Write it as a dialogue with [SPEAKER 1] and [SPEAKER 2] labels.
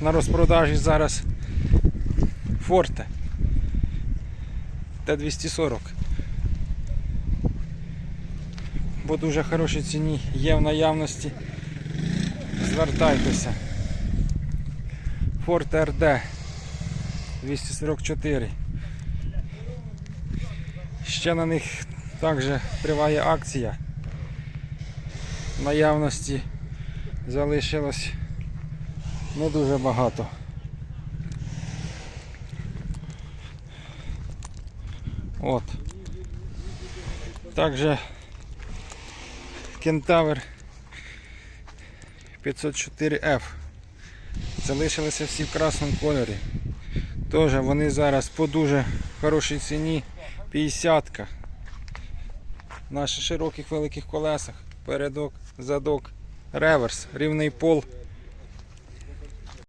[SPEAKER 1] на розпродажі зараз Форте Т240. По дуже хорошій ціні є в наявності. Звертайтеся. Форте РД 244. Ще на них також триває акція. В наявності залишилось не дуже багато. От. Також Кентавр 504F. Залишилися всі в красному кольорі. Теж вони зараз по дуже хорошій ціні 50-ка. На широких великих колесах. Передок, задок, реверс, рівний пол.